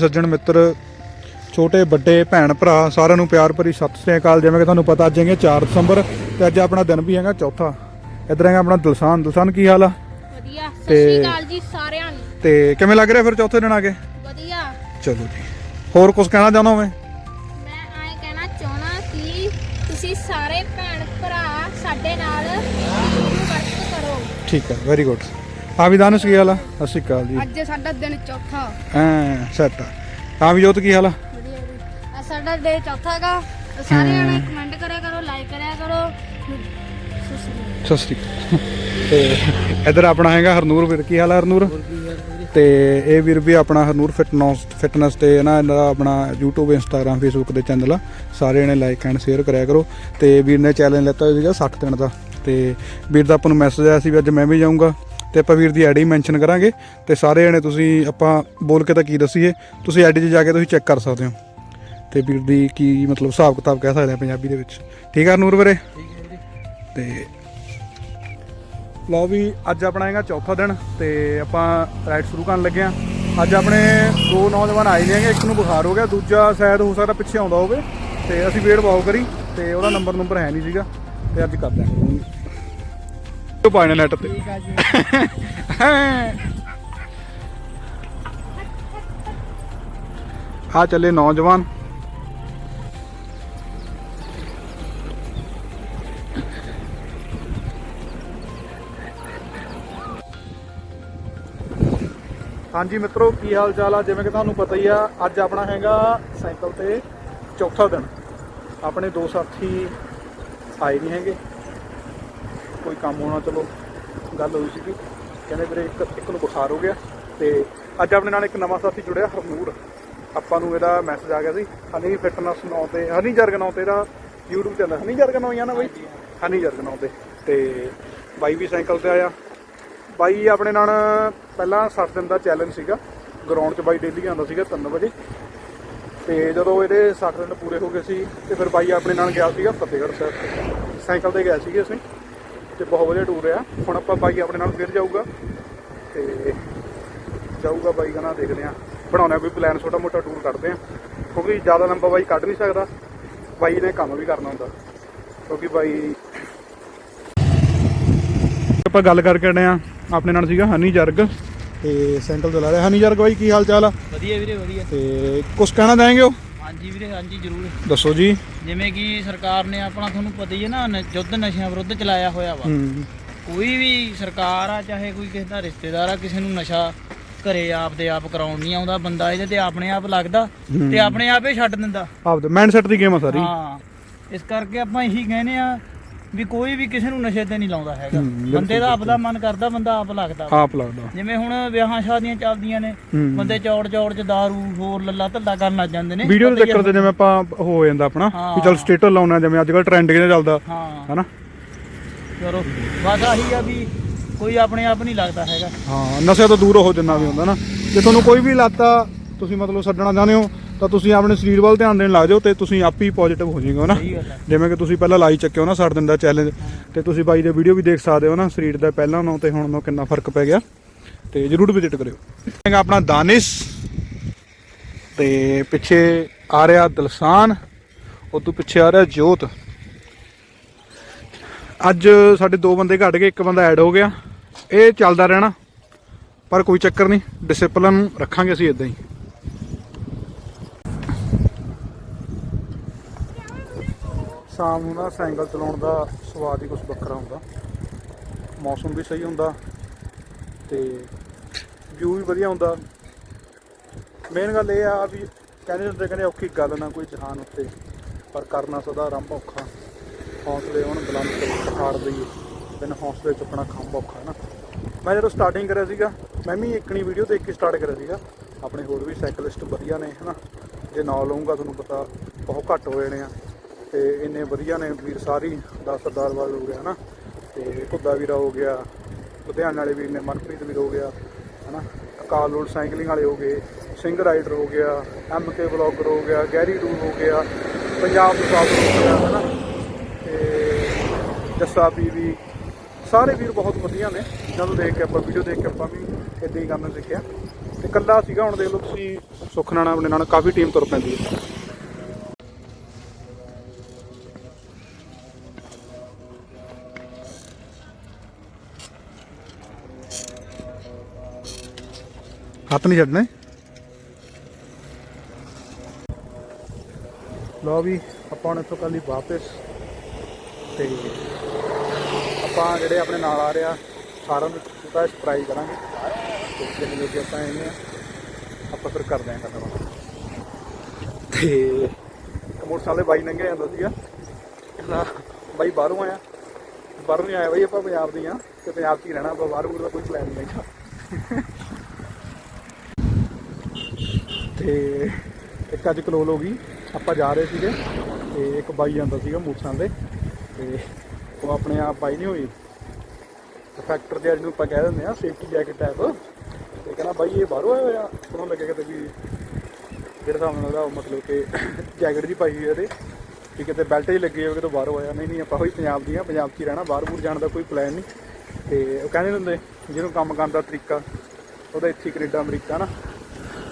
ਸੱਜਣ ਮਿੱਤਰ ਛੋਟੇ ਵੱਡੇ ਭੈਣ ਭਰਾ ਸਾਰਿਆਂ ਨੂੰ ਪਿਆਰ ਭਰੀ ਸਤਿ ਸ੍ਰੀ ਅਕਾਲ। ਜਿਵੇਂ ਕਿ ਤੁਹਾਨੂੰ ਪਤਾ ਅੱਜ ਹੈਗੇ 4 ਦਸੰਬਰ ਤੇ ਅੱਜ ਆਪਣਾ ਦਿਨ ਵੀ ਹੈਗਾ ਚੌਥਾ। ਇਧਰ ਹੈਗਾ ਆਪਣਾ ਦਿਲਸਾਨ। ਦਿਲਸਾਨ ਕੀ ਹਾਲ ਆ? ਵਧੀਆ। ਸਤਿ ਸ਼੍ਰੀ ਅਕਾਲ ਜੀ ਸਾਰਿਆਂ ਨੂੰ। ਤੇ ਕਿਵੇਂ ਲੱਗ ਰਿਹਾ ਫਿਰ ਚੌਥੇ ਦਿਨ ਆ ਕੇ ਵਧੀਆ। ਚਲੋ ਜੀ। ਹੋਰ ਕੁਝ ਕਹਿਣਾ ਚਾਹੁੰਦਾ ਮੈਂ ਮੈਂ ਆਏ ਕਹਿਣਾ ਚਾਹਣਾ ਕਿ ਤੁਸੀਂ ਸਾਰੇ ਭੈਣ ਭਰਾ ਸਾਡੇ ਨਾਲ ਵਰਕ ਕਰੋ। ਠੀਕ ਹੈ ਵੈਰੀ ਗੁੱਡ ਆ ਵੀ ਦਾਨਸ ਕੀ ਹਾਲ ਆ? ਸਤਿ ਸ੍ਰੀ ਅਕਾਲ ਜੀ। ਅੱਜ ਸਾਡਾ ਦਿਨ ਚੌਥਾ। ਐ ਸੈਟ ਆ ਵੀ ਜੋਤ ਕੀ ਹਾਲ ਆ? ਵਧੀਆ ਸਾਡਾ ਡੇ ਚੌਥਾ ਹੈਗਾ। ਸਾਰੇ ਜਣੇ ਕਮੈਂਟ ਕਰਿਆ ਕਰੋ ਲਾਈਕ ਕਰਿਆ ਕਰੋ। ਸਤਿ ਸ੍ਰੀ ਅਕਾਲ। ਤੇ ਇਧਰ ਆਪਣਾ ਹੈਗਾ ਹਰਨੂਰ ਵੀਰ। ਕੀ ਹਾਲ ਆ ਹਰਨੂਰ? ਤੇ ਇਹ ਵੀਰ ਵੀ ਆਪਣਾ ਹਰਨੂਰ ਫਿਟਨੈਸ ਫਿਟਨੈਸ ਤੇ ਨਾ ਇਹਦਾ ਆਪਣਾ YouTube Instagram Facebook ਦੇ ਚੈਨਲ ਆ। ਸਾਰੇ ਜਣੇ ਲਾਈਕ ਐਂਡ ਸ਼ੇਅਰ ਕਰਿਆ ਕਰੋ। ਤੇ ਵੀਰ ਨੇ ਚੈਲੰਜ ਲੈਤਾ ਸੀਗਾ 60 ਦਿਨ ਦਾ। ਤੇ ਵੀਰ ਦਾ ਆਪਾਂ ਨੂੰ ਮੈਸੇਜ ਆਇਆ ਸੀ ਵੀ ਅੱਜ ਮੈਂ ਵੀ ਜਾਊਂਗਾ। ਤੇ ਆਪਾਂ ਵੀਰ ਦੀ ਆਈਡੀ ਮੈਂਸ਼ਨ ਕਰਾਂਗੇ ਤੇ ਸਾਰੇ ਜਣੇ ਤੁਸੀਂ ਆਪਾਂ ਬੋਲ ਕੇ ਤਾਂ ਕੀ ਦਸੀਏ, ਤੁਸੀਂ ਆਈਡੀ 'ਚ ਜਾ ਕੇ ਤੁਸੀਂ ਚੈੱਕ ਕਰ ਸਕਦੇ ਹੋ। ਤੇ ਵੀਰ ਦੀ ਕੀ ਮਤਲਬ ਹਿਸਾਬ ਕਿਤਾਬ ਕਹਿ ਸਕਦੇ ਆ ਪੰਜਾਬੀ ਦੇ ਵਿੱਚ। ਠੀਕ ਆ ਨੂਰ ਵੀਰੇ? ਤੇ ਲਓ ਵੀ ਅੱਜ ਆਪਣਾ ਹੈਗਾ ਚੌਥਾ ਦਿਨ ਤੇ ਆਪਾਂ ਰਾਈਡ ਸ਼ੁਰੂ ਕਰਨ ਲੱਗੇ ਆ। ਅੱਜ ਆਪਣੇ ਦੋ ਨੌਜਵਾਨ ਆਏ ਨੇਗੇ ਇੱਕ ਨੂੰ ਬੁਖਾਰ ਹੋ ਗਿਆ, ਦੂਜਾ ਸ਼ਾਇਦ ਹੋ ਸਕਦਾ ਪਿੱਛੇ ਆਉਂਦਾ ਹੋਵੇ। ਤੇ ਅਸੀਂ ਵੇਟ ਪਾਓ ਕਰੀ ਤੇ ਉਹਦਾ ਨੰਬਰ ਨੰਬਰ ਹੈ ਨਹੀਂ ਸੀਗਾ। ਤੇ ਅੱਜ ਕਰ ਆਂ ਉਹ ਪਾਣੇ ਨੈਟ ਤੇ। ਆ ਚੱਲੇ ਨੌਜਵਾਨ। ਹਾਂਜੀ ਮਿੱਤਰੋ ਕੀ ਹਾਲ ਚਾਲ ਆ? ਜਿਵੇਂ ਕਿ ਤੁਹਾਨੂੰ ਪਤਾ ਹੀ ਆ ਅੱਜ ਆਪਣਾ ਹੈਗਾ ਸਾਈਕਲ ਤੇ ਚੌਥਾ ਦਿਨ। ਆਪਣੇ ਦੋ ਸਾਥੀ ਆਏ ਨਹੀਂ ਹੈਗੇ। ਕੋਈ ਕੰਮ ਹੋਣਾ ਚਲੋ ਗੱਲ ਹੋਈ ਸੀਗੀ। ਕਹਿੰਦੇ ਵੀਰੇ ਇੱਕ ਇੱਕ ਨੂੰ ਬੁਖਾਰ ਹੋ ਗਿਆ ਤੇ ਅੱਜ ਆਪਣੇ ਨਾਲ ਇੱਕ ਨਵਾਂ ਸਾਥੀ ਜੁੜਿਆ ਹਰਨੂਰ। ਆਪਾਂ ਨੂੰ ਇਹਦਾ ਮੈਸੇਜ ਆ ਗਿਆ ਸੀ ਹਨੀ ਫਿਟਨੈਸ ਨਾਂ ਤੇ ਹਨੀ ਜਰਗ ਨਾਂ ਤੇ ਇਹਦਾ YouTube ਚੈਨਲ ਹਨੀ ਜਰਗ ਨਾਂ ਆ ਨਾ ਬਾਈ? ਹਨੀ ਜਰਗ ਨਾਂ ਤੇ। ਤੇ ਬਾਈ ਵੀ ਸਾਈਕਲ ਤੇ ਆਇਆ। ਬਾਈ ਆਪਣੇ ਨਾਲ ਪਹਿਲਾਂ 60 ਦਿਨ ਦਾ ਚੈਲੰਜ ਸੀਗਾ। ਗਰਾਊਂਡ 'ਚ ਬਾਈ ਡੇਲੀ ਆਉਂਦਾ ਸੀਗਾ 3 ਵਜੇ। ਤੇ ਜਦੋਂ ਇਹਦੇ 60 ਦਿਨ ਪੂਰੇ ਹੋ ਗਏ ਸੀ ਤੇ ਫਿਰ ਬਾਈ ਆਪਣੇ ਨਾਲ ਗਿਆ ਸੀਗਾ ਫਤਿਹਗੜ੍ਹ ਸਾਹਿਬ। ਸਾਈਕਲ ਤੇ ਗਿਆ ਸੀਗੇ ਅਸੀਂ। ਤੇ ਬਹੁਤ ਵਧੀਆ ਟੂਰ ਆ। ਹੁਣ ਆਪਾਂ ਬਾਈ ਆਪਣੇ ਨਾਲ ਫਿਰ ਜਾਊਗਾ। ਤੇ ਜਾਊਗਾ ਬਾਈ ਕਹਿੰਦਾ ਦੇਖਦੇ ਆ ਬਣਾਉਣਾ ਕੋਈ ਪਲਾਨ ਛੋਟਾ ਮੋਟਾ ਟੂਰ ਕਰਦੇ ਆ ਕਿਉਂਕਿ ਜ਼ਿਆਦਾ ਲੰਬਾ ਬਾਈ ਕੱਢ ਨਹੀਂ ਸਕਦਾ। ਬਾਈ ਨੇ ਕੰਮ ਵੀ ਕਰਨਾ ਹੁੰਦਾ। ਕਿਉਂਕਿ ਬਾਈ ਆਪਾਂ ਗੱਲ ਕਰਕੇ ਆਏ ਆ ਆਪਣੇ ਨਾਲ ਸੀਗਾ ਹਨੀ ਜਰਗ। ਤੇ ਸਾਈਕਲ ਚਲਾ ਰਿਹਾ ਹਨੀ ਜਰਗ ਬਾਈ ਕੀ ਹਾਲ ਚਾਲ ਆ? ਵਧੀਆ ਵੀਰੇ ਵਧੀਆ। ਤੇ ਕੁਝ ਕਹਿਣਾ ਚਾहेंगे ਹੋ ਹਾਂਜੀ ਵੀਰੇ ਹਾਂਜੀ ਜ਼ਰੂਰ। ਦੱਸੋ ਜੀ। ਜਿਵੇਂ ਕਿ ਸਰਕਾਰ ਨੇ ਆਪਣਾ ਤੁਹਾਨੂੰ ਪਤਾ ਹੀ ਹੈ ਨਾ ਨ- ਯੁੱਧ ਨਸ਼ਿਆਂ ਵਿਰੁੱਧ ਚਲਾਇਆ ਹੋਇਆ ਵਾ। ਹੂੰ। ਕੋਈ ਵੀ ਸਰਕਾਰ ਆ ਚਾਹੇ ਕੋਈ ਕਿਸੇ ਦਾ ਰਿਸ਼ਤੇਦਾਰ ਆ ਕਿਸੇ ਨੂੰ ਨਸ਼ਾ ਘਰੇ ਆਪ ਦੇ ਆਪ ਕਰਾਉਣ ਨਹੀਂ ਆਉਂਦਾ ਬੰਦਾ ਇਹਦੇ ਤੇ ਆਪਣੇ ਆਪ ਲੱਗਦਾ ਤੇ ਆਪਣੇ ਆਪ ਹੀ ਛੱਡ ਦਿੰਦਾ। ਆਪਦੇ ਮਾਈਂਡਸੈਟ ਦੀ ਗੇਮ ਆ ਸਾਰੀ। ਹਾਂ। ਇਸ ਕਰਕੇ ਆਪਾਂ ਇਹੀ ਕਹਿੰਦੇ ਆ ਵੀ ਕੋਈ ਵੀ ਕਿਸੇ ਨੂੰ ਨਸ਼ੇ ਤੇ ਨਹੀਂ ਲਾਉਂਦਾ ਹੈਗਾ। ਬੰਦੇ ਦਾ ਆਪਦਾ ਮਨ ਕਰਦਾ ਬੰਦਾ ਆਪ ਲੱਗਦਾ। ਆਪ ਲੱਗਦਾ। ਜਿਵੇਂ ਹੁਣ ਵਿਆਹਾਂ ਸ਼ਾਦੀਆਂ ਚੱਲਦੀਆਂ ਨੇ। ਬੰਦੇ ਚੌੜ ਚੌੜ ਚ ਦਾਰੂ ਹੋਰ ਲੱਲਾ ਧੱਲਾ ਕਰਨ ਲੱਗ ਜਾਂਦੇ ਨੇ। ਵੀਡੀਓ ਦੇ ਚੱਕਰ ਤੇ ਜਿਵੇਂ ਆਪਾਂ ਹੋ ਜਾਂਦਾ ਆਪਣਾ ਵੀ ਚਲ। ਸਟੇਟਸ ਲਾਉਣਾ ਜਿਵੇਂ ਅੱਜ ਕੱਲ ਟ੍ਰੈਂਡ ਕਿਹਦਾ ਚੱਲਦਾ ਹਾਂ। ਹਨਾ? ਚਲੋ ਬਸ ਆਹੀ ਆ ਵੀ ਕੋਈ ਆਪਣੇ ਆਪ ਨਹੀਂ ਲੱਗਦਾ ਹੈਗਾ। ਹਾਂ ਨਸ਼ੇ ਤੋਂ ਦੂਰ ਹੋ ਜਿੰਨਾ ਵੀ ਹੁੰਦਾ ਨਾ। ਜੇ ਤੁਹਾਨੂੰ ਕੋਈ ਵੀ ਲੱਤਾ ਤੁਸੀਂ ਮਤਲਬ ਛੱਡਣਾ ਚਾਹੁੰਦੇ ਹੋ ਤਾਂ ਤੁਸੀਂ ਆਪਣੇ ਸਰੀਰ ਵੱਲ ਧਿਆਨ ਦੇਣ ਲੱਗ ਜਾਓ ਤੇ ਤੁਸੀਂ ਆਪ ਹੀ ਪੋਜ਼ਿਟਿਵ ਹੋ ਜਾਓਗੇ ਨਾ ਜਿਵੇਂ ਕਿ ਤੁਸੀਂ ਪਹਿਲਾਂ ਲਾਈ ਚੱਕਿਓ ਨਾ 60 ਦਿਨ ਦਾ ਚੈਲੰਜ ਤੇ ਤੁਸੀਂ ਬਾਈ ਦੇ ਵੀਡੀਓ ਵੀ ਦੇਖ ਸਕਦੇ ਹੋ ਨਾ ਸਰੀਰ ਦਾ ਪਹਿਲਾਂ ਨਾਲੋਂ ਤੇ ਹੁਣ ਨਾਲੋਂ ਕਿੰਨਾ ਫ਼ਰਕ ਪੈ ਗਿਆ। ਤੇ ਜਰੂਰ ਵਿਜ਼ਿਟ ਕਰਿਓ। ਹੈਗਾ ਆਪਣਾ ਦਾਨਿਸ਼ ਤੇ ਪਿੱਛੇ ਆ ਰਿਹਾ ਦਿਲਸਾਨ ਉਹ ਤੋਂ ਪਿੱਛੇ ਆ ਰਿਹਾ ਜੋਤ। ਅੱਜ ਸਾਡੇ ਦੋ ਬੰਦੇ ਘਟ ਗਏ ਇੱਕ ਬੰਦਾ ਐਡ ਹੋ ਗਿਆ। ਇਹ ਚੱਲਦਾ ਰਹਿਣਾ ਪਰ ਕੋਈ ਚੱਕਰ ਨਹੀਂ ਡਿਸਪਲਿਨ ਰੱਖਾਂਗੇ ਅਸੀਂ ਇਦਾਂ ਹੀ। ਸ਼ਾਮ ਨੂੰ ਨਾ ਸਾਈਕਲ ਚਲਾਉਣ ਦਾ ਸਵਾਦ ਹੀ ਕੁਝ ਵੱਖਰਾ ਹੁੰਦਾ। ਮੌਸਮ ਵੀ ਸਹੀ ਹੁੰਦਾ ਤੇ ਵਿਊ ਵੀ ਵਧੀਆ ਹੁੰਦਾ। ਮੇਨ ਗੱਲ ਇਹ ਆ ਵੀ ਕਹਿੰਦੇ ਹੁੰਦੇ ਕਹਿੰਦੇ ਔਖੀ ਗੱਲ ਨਾ ਕੋਈ ਜਹਾਨ ਉੱਤੇ, ਪਰ ਕਰਨਾ ਸਦਾ ਆਰੰਭ ਔਖਾ। ਹੌਸਲੇ ਹੁਣ ਬੁਲੰਦ ਕਰ ਹਾਰ ਦਈਏ ਬਿਨ ਹੌਸਲੇ ਚੁੱਕਣਾ ਖੰਭ ਔਖਾ ਨਾ। ਮੈਂ ਜਦੋਂ ਸਟਾਰਟਿੰਗ ਕਰਿਆ ਸੀਗਾ, ਮੈਂ ਵੀ ਇੱਕਣੀ ਵੀਡੀਓ 'ਤੇ ਇੱਕ ਹੀ ਸਟਾਰਟ ਕਰਿਆ ਸੀਗਾ। ਆਪਣੇ ਹੋਰ ਵੀ ਸਾਈਕਲਿਸਟ ਵਧੀਆ ਨੇ, ਹਨਾ? ਜੇ ਨਾ ਲਊਂਗਾ ਤੁਹਾਨੂੰ ਪਤਾ ਬਹੁਤ ਘੱਟ ਹੋ ਜਾਣੇ ਆ। ਤੇ ਇੰਨੇ ਵਧੀਆ ਨੇ ਵੀਰ, ਸਾਰੀ ਦਾ ਸਰਦਾਰ ਵਾਲ ਹੋ ਗਿਆ ਹਨਾ? ਤੇ ਘੁੱਦਾ ਵੀਰਾ ਹੋ ਗਿਆ, ਲੁਧਿਆਣੇ ਵਾਲੇ ਵੀਰ ਨੇ ਮਨਪ੍ਰੀਤ ਵੀਰ ਹੋ ਗਿਆ, ਹਨਾ? ਅਕਾਲ ਰੋਡ ਸਾਈਕਲਿੰਗ ਵਾਲੇ ਹੋ ਗਏ, ਸਿੰਘ ਰਾਈਡਰ ਹੋ ਗਿਆ, ਐਮ ਕੇ ਬਲੌਗਰ ਹੋ ਗਿਆ, ਗੈਰੀ ਡੂ ਹੋ ਗਿਆ, ਪੰਜਾਬ ਤੋਂ ਸਾਫ਼ ਹੋ ਗਿਆ, ਹਨਾ? ਤੇ ਜੱਸਾ ਪੀਵੀ ਸਾਰੇ ਵੀਰ ਬਹੁਤ ਵਧੀਆ ਨੇ। ਜਿਨ੍ਹਾਂ ਨੂੰ ਦੇਖ ਕੇ ਆਪਾਂ ਵੀਡੀਓ ਦੇਖ ਕੇ ਆਪਾਂ ਵੀ ਇਦਾਂ ਹੀ ਕਰਨਾ ਸਿੱਖਿਆ। ਤੇ ਕੱਲਾ ਸੀਗਾ, ਹੁਣ ਦੇਖ ਲਓ ਤੁਸੀਂ ਸੁੱਖ ਆਪਣੇ ਨਾਲ ਕਾਫੀ ਟੀਮ ਤੁਰ ਪੈਂਦੀ ਹੈ। ਹੱਥ ਨਹੀਂ ਛੱਡਣੇ। ਲੋ ਵੀ, ਆਪਾਂ ਹੁਣ ਇੱਥੋਂ ਕੱਲ ਹੀ ਵਾਪਸ ਤੇ ਆਪਾਂ ਜਿਹੜੇ ਆਪਣੇ ਨਾਲ ਆ ਰਿਹਾ, ਸਾਰਿਆਂ ਨੂੰ ਪੂਰਾ ਸਰਪ੍ਰਾਈਜ਼ ਕਰਾਂਗੇ। ਤੇ ਜਿੰਨੇ ਲੋਕ ਆਪਾਂ ਆਏ ਆ ਆਪਾਂ ਫਿਰ ਕਰਦੇ ਆਂ ਖਤਮ ਤੇ ਇੱਕ ਮੋਟਰਸਾਈਕਲ ਬਾਈ ਲੰਘਿਆ ਜਾਂਦਾ ਸੀਗਾ। ਕਹਿੰਦਾ, ਬਾਈ ਬਾਹਰੋਂ ਆਇਆ। ਬਾਹਰੋਂ ਨਹੀਂ ਆਇਆ ਬਾਈ, ਆਪਾਂ ਪੰਜਾਬ ਦੇ ਆ। ਤੇ ਪੰਜਾਬ 'ਚ ਹੀ ਰਹਿਣਾ, ਆਪਾਂ ਬਾਹਰ ਬੂਰ ਦਾ ਕੋਈ ਪਲਾਨ ਨਹੀਂ ਹੈਗਾ। ਤੇ ਇੱਕ ਅੱਜ ਕਲੋਲ ਹੋ ਗਈ। ਆਪਾਂ ਜਾ ਰਹੇ ਸੀਗੇ ਤੇ ਇੱਕ ਬਾਈ ਜਾਂਦਾ ਸੀਗਾ ਮੋਟਰਸਾਈਕਲ ਤੇ ਤੇ ਉਹ ਆਪਣੇ ਆਪ ਬਾਈ ਨਹੀਂ ਹੋਈ। ਫੈਕਟਰ ਦੇ ਜਿਹਨੂੰ ਆਪਾਂ ਕਹਿ ਦਿੰਦੇ ਆ ਸੇਫਟੀ ਜੈਕਟ ਟਾਈਪ ਤੇ ਕਹਿੰਦਾ, ਬਾਈ, ਇਹ ਬਾਹਰੋਂ ਆਇਆ ਹੋਇਆ? ਉਹਨੂੰ ਲੱਗਿਆ ਕਿਤੇ ਵੀ ਜਿਹੜਾ ਹਿਸਾਬ ਨਾਲ ਉਹਦਾ ਮਤਲਬ ਕਿ ਜੈਕਟ ਜੀ ਪਾਈ ਹੋਈ ਉਹਦੇ ਕਿ ਕਿਤੇ ਬੈਲਟ ਹੀ ਲੱਗੀ ਹੋਵੇ, ਕਿਤੇ ਬਾਹਰੋਂ ਆਇਆ। ਨਹੀਂ ਨਹੀਂ, ਆਪਾਂ ਹੋਈ ਪੰਜਾਬ ਦੀਆਂ ਪੰਜਾਬ 'ਚ ਹੀ ਰਹਿਣਾ, ਬਾਹਰ ਬੂਰ ਜਾਣ ਦਾ ਕੋਈ ਪਲਾਨ ਨਹੀਂ। ਤੇ ਉਹ ਕਹਿੰਦੇ ਹੁੰਦੇ, ਜਿਹਨੂੰ ਕੰਮ ਕਰਨ ਦਾ ਤਰੀਕਾ, ਉਹਦਾ ਇੱਥੇ ਹੀ ਕੈਨੇਡਾ, ਅਮਰੀਕਾ ਨਾ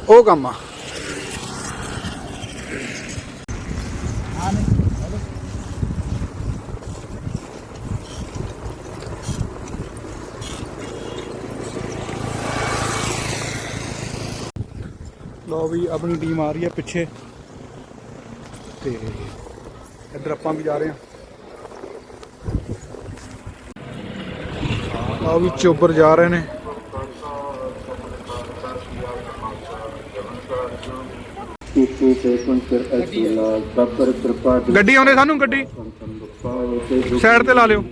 ਉਹ ਕੰਮ ਆ। ਲੋ ਵੀ ਆਪਣੀ ਟੀਮ ਆ ਰਹੀ ਹੈ ਪਿੱਛੇ। ਤੇ ਇੱਧਰ ਆਪਾਂ ਵੀ ਜਾ ਰਹੇ ਹਾਂ। ਆ ਵੀ ਚੋਬਰ ਜਾ ਰਹੇ ਨੇ। ਇਸੇ ਤੇ ਸੰਕਰ ਅਸਲਾ ਬੱਬਰ ਕਿਰਪਾ ਦੀ ਗੱਡੀ ਆਉਂਦੇ ਸਾਨੂੰ ਗੱਡੀ? ਸਾਈਡ ਤੇ ਲਾ ਲਿਓ।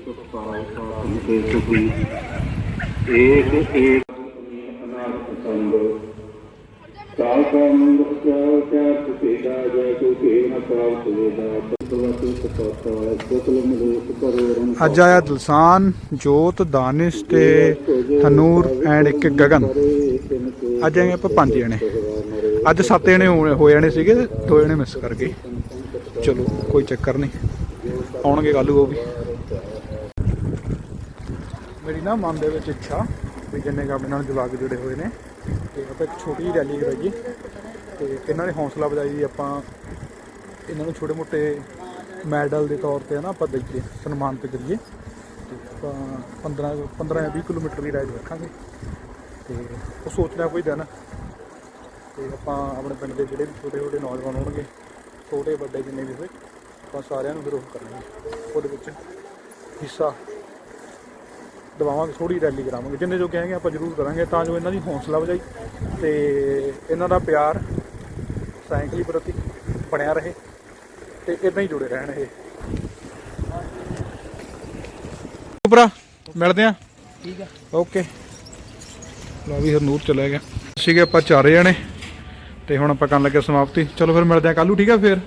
ਕਾਲ ਜੈ ਨ ਤਤਵਤੁ ਮਲੋਕ ਕਰੋਰੰ ਅੱਜ ਆਇਆ ਦਿਲਸਾਨ ਜੋਤ ਦਾਨਿਸ਼ ਤੇ ਹਨੂਰ ਐਂਡ ਇੱਕ ਗਗਨ। ਅੱਜ ਆਏ ਆਪਾਂ ਪੰਜ ਜਣੇ। ਅੱਜ ਸੱਤ ਜਣੇ ਹੋਣੇ- ਹੋ ਜਾਣੇ ਸੀਗੇ ਦੋ ਜਣੇ ਮਿਸ ਕਰ ਗਏ। ਚਲੋ, ਕੋਈ ਚੱਕਰ ਨਹੀਂ। ਆਉਣਗੇ ਕੱਲ੍ਹ ਉਹ ਵੀ। ਮੇਰੀ ਨਾ ਮਨ ਦੇ ਵਿੱਚ ਇੱਛਾ ਵੀ ਜਿੰਨੇ ਕੁ ਆਪਣੇ ਨਾਲ ਜਵਾਕ ਜੁੜੇ ਹੋਏ ਨੇ, ਤੇ ਆਪਾਂ ਇੱਕ ਛੋਟੀ ਜਿਹੀ ਰੈਲੀ ਕਰਾਈਏ ਤੇ ਇਹਨਾਂ ਨੇ ਹੌਸਲਾ ਵਧਾਈ ਆਪਾਂ ਇਹਨਾਂ ਨੂੰ ਛੋਟੇ ਮੋਟੇ ਮੈਡਲ ਦੇ ਤੌਰ ਤੇ ਨਾ ਆਪਾਂ ਦੇਈਏ, ਸਨਮਾਨਿਤ ਕਰੀਏ। ਤੇ ਆਪਾਂ 15 15 ਜਾਂ 20 ਕਿਲੋਮੀਟਰ ਦੀ ਰਾਈਡ ਰੱਖਾਂਗੇ। ਤੇ ਉਹ ਸੋਚਦਾ ਕੋਈ ਦਿਨ ਤੇ ਆਪਾਂ ਆਪਣੇ ਪਿੰਡ ਦੇ ਜਿਹੜੇ ਵੀ ਛੋਟੇ ਛੋਟੇ ਨੌਜਵਾਨ ਹੋਣਗੇ ਛੋਟੇ ਵੱਡੇ ਜਿੰਨੇ ਵੀ ਹੋਏ ਆਪਾਂ ਸਾਰਿਆਂ ਨੂੰ ਫਿਰ ਉਹ ਕਰਾਂਗੇ ਉਹਦੇ ਵਿੱਚ ਹਿੱਸਾ ਦਵਾਵਾਂਗੇ ਥੋੜੀ ਰੈਲੀ ਕਰਾਵਾਂਗੇ। ਜਿੰਨੇ ਜੋ ਕਹਾਂਗੇ ਆਪਾਂ ਜ਼ਰੂਰ ਕਰਾਂਗੇ ਤਾਂ ਜੋ ਇਹਨਾਂ ਦੀ ਹੌਸਲਾ ਵਧਾਈ ਤੇ ਇਹਨਾਂ ਦਾ ਪਿਆਰ ਸਾਈਕਲ ਪ੍ਰਤੀ ਬਣਿਆ ਰਹੇ ਤੇ ਇਦਾਂ ਹੀ ਜੁੜੇ ਰਹਿਣ ਇਹ। ਉਪਰਾ ਮਿਲਦੇ ਆ ਠੀਕ ਆ। ਓਕੇ ਲਓ ਵੀ ਹਰਨੂਰ ਚਲੇ ਗਿਆ ਸੀਗੇ ਆਪਾਂ ਚਾਰੇ ਜਣੇ। ਤੇ ਹੁਣ ਆਪਾਂ ਕਰਨ ਲੱਗੇ ਸਮਾਪਤੀ। ਚਲੋ ਫਿਰ ਮਿਲਦੇ ਆ ਕੱਲੂ ਠੀਕ ਆ ਫਿਰ?